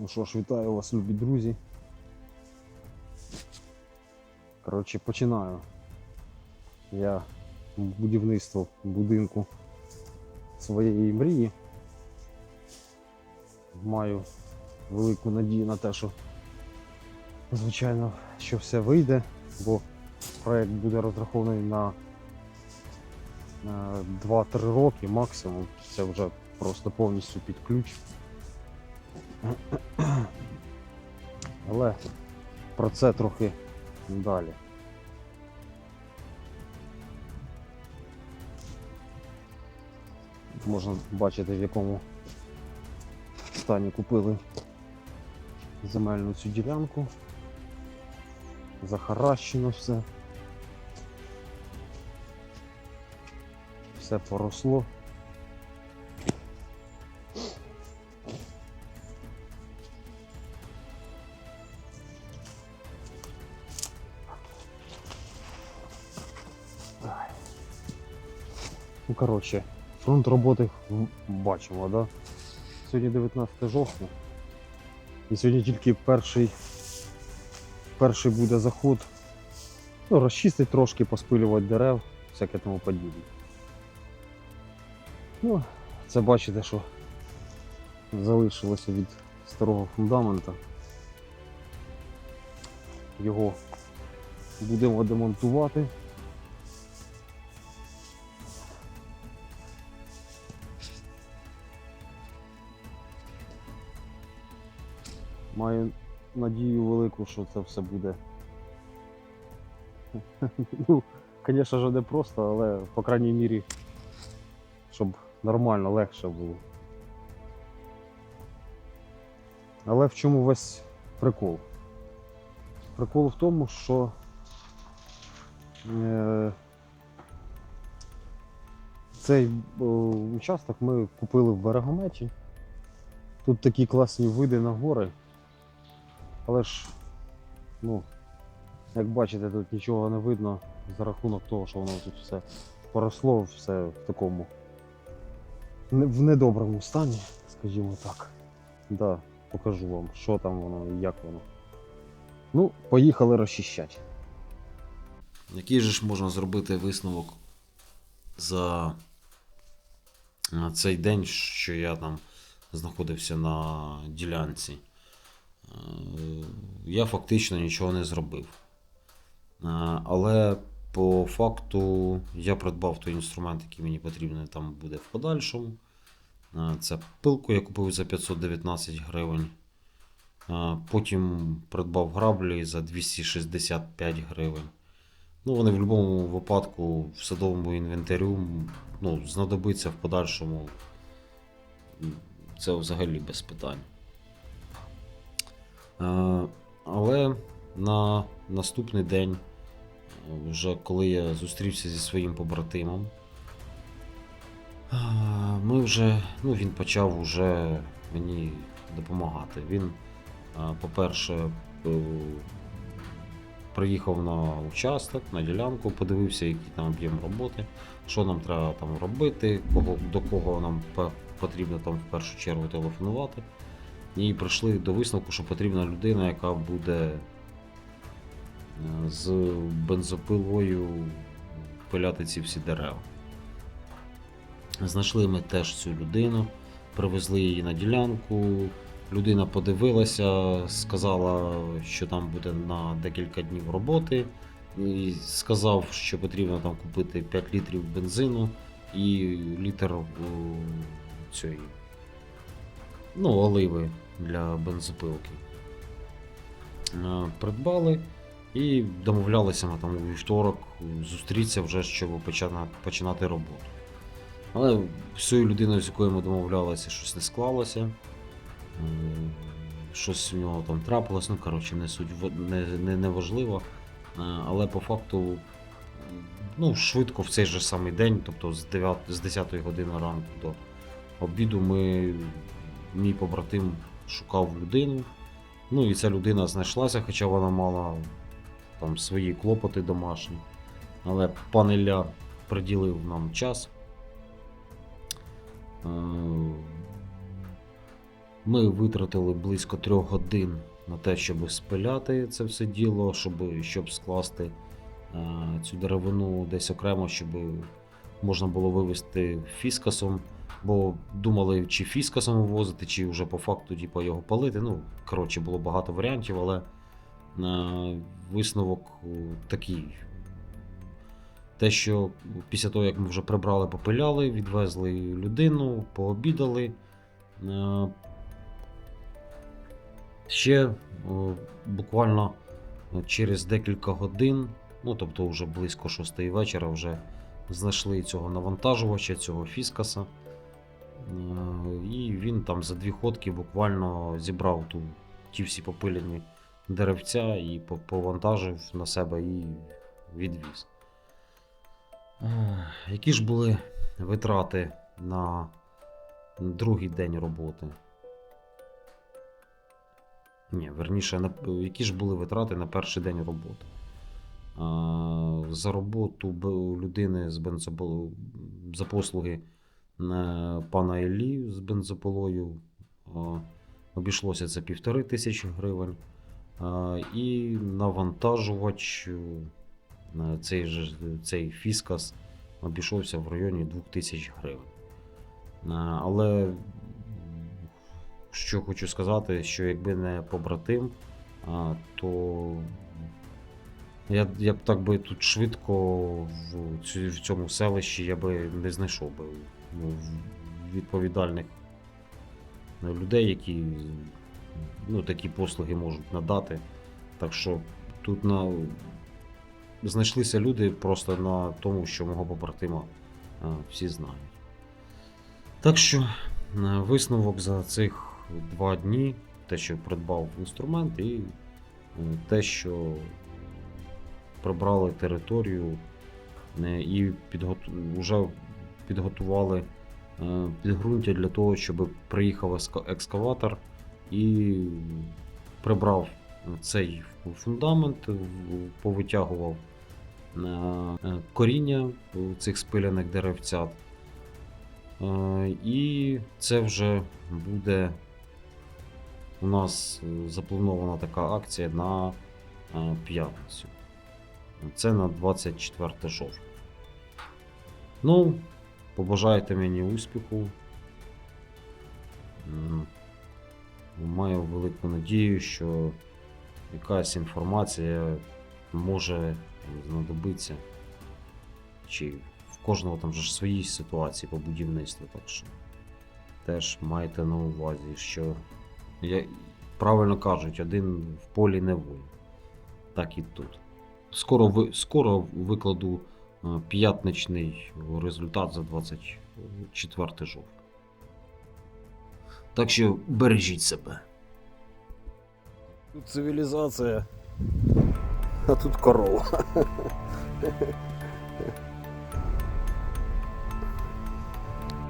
Ну що ж, вітаю вас, любі друзі. Коротше, починаю. Я будівництво будинку своєї мрії. Маю велику надію на те, що звичайно, що все вийде, бо проект буде розрахований на 2-3 роки максимум. Це вже просто повністю під ключ. Але про це трохи далі. Можна бачити, в якому стані купили земельну цю ділянку. Захаращено все. Все поросло. Ну, коротше, фронт роботи бачимо, да? Сьогодні 19 жовтня. І сьогодні тільки перший, перший буде заход. Ну, розчистить трошки, поспилювати дерев, всяке тому подібне. Ну, це бачите, що залишилося від старого фундамента. Його будемо демонтувати. Маю надію велику, що це все буде. ну, звісно ж, не просто, але по крайній мірі, щоб нормально, легше було. Але в чому весь прикол? Прикол в тому, що е, цей е, участок ми купили в берегометі. Тут такі класні види на гори. Але ж, ну, як бачите, тут нічого не видно за рахунок того, що воно тут все поросло, все в такому в недоброму стані, скажімо так. Да, покажу вам, що там воно і як воно. Ну, поїхали розчищати. Який же ж можна зробити висновок за цей день, що я там знаходився на ділянці? Е, Я фактично нічого не зробив. Е, Але по факту я придбав той інструмент, який мені потрібен там буде в подальшому. Е, Це пилку я купив за 519 гривень. Потім придбав граблі за 265 гривень. Ну, вони в будь-якому випадку в садовому інвентарю ну, знадобиться в подальшому. Це взагалі без питань. Е, Але на наступний день, вже коли я зустрівся зі своїм побратимом, е, ми вже, ну, він почав уже мені допомагати. Він, е, по-перше, приїхав на участок, на ділянку, подивився, який там об'єм роботи, що нам треба там робити, кого, до кого нам потрібно там в першу чергу телефонувати. І прийшли до висновку, що потрібна людина, яка буде е, з бензопилою пиляти ці всі дерева. Знайшли ми теж цю людину, привезли її на ділянку. Людина подивилася, сказала, що там буде на декілька днів роботи. І сказав, що потрібно там купити 5 літрів бензину і літр цієї ну, оливи для бензопилки. Е, Придбали і домовлялися ми там у вівторок зустрітися вже, щоб почина- починати роботу. Але з цією людиною, з якою ми домовлялися, щось не склалося. Е, Щось у нього там трапилось, ну коротше, не суть в- не, не, не важливо. Е, Але по факту, ну, швидко в цей же самий день, тобто з 9, з 10 години ранку до обіду, ми, мій побратим шукав людину. Ну і ця людина знайшлася, хоча вона мала там свої клопоти домашні. Але пан Ілля приділив нам час. Е, Ми витратили близько трьох годин на те, щоб спиляти це все діло, щоб, щоб скласти е, цю деревину десь окремо, щоб можна було вивезти фіскасом. Бо думали, чи фіскасом вивозити, чи вже по факту типу, його палити. Ну, коротше, було багато варіантів, але е, висновок е, такий. Те, що після того, як ми вже прибрали, попиляли, відвезли людину, пообідали. е, Ще буквально через декілька годин, ну тобто вже близько 6 вечора, вже знайшли цього навантажувача, цього фіскаса. Е, І він там за дві ходки буквально зібрав ту, ті всі попилені деревця і повантажив на себе і відвіз. Які ж були витрати на другий день роботи? Ні, верніше, які ж були витрати на перший день роботи? За роботу людини з бензопол... за послуги е, пана Іллі з бензополою обійшлося це півтори тисячі гривень. І навантажувач, е, цей, цей фіскас обійшовся в районі 2000 гривень. Е, Але що хочу сказати, що якби не побратим, то я, я б так би тут швидко в, цьому селищі я би не знайшов би відповідальних ну, людей, які ну, такі послуги можуть надати. Так що тут на... знайшлися люди просто на тому, що мого побратима всі знають. Так що е, висновок за цих два дні, те, що придбав інструмент, і е, те, що прибрали територію е, і підготу... підготували е, підґрунтя для того, щоб приїхав екскаватор і прибрав цей фундамент, повитягував е, е, коріння цих спиляних деревцят. І це вже буде у нас запланована така акція на п'ятницю. Це на 24 жовтня. Ну, побажайте мені успіху. Маю велику надію, що якась інформація може знадобитися. Чи в кожного там же свої ситуації по будівництву, так що теж майте на увазі, що я, правильно кажуть, один в полі не воїн. Так і тут. Скоро, ви, скоро викладу п'ятничний результат за 24 жовтня. Так що бережіть себе. Тут цивілізація, а тут корова.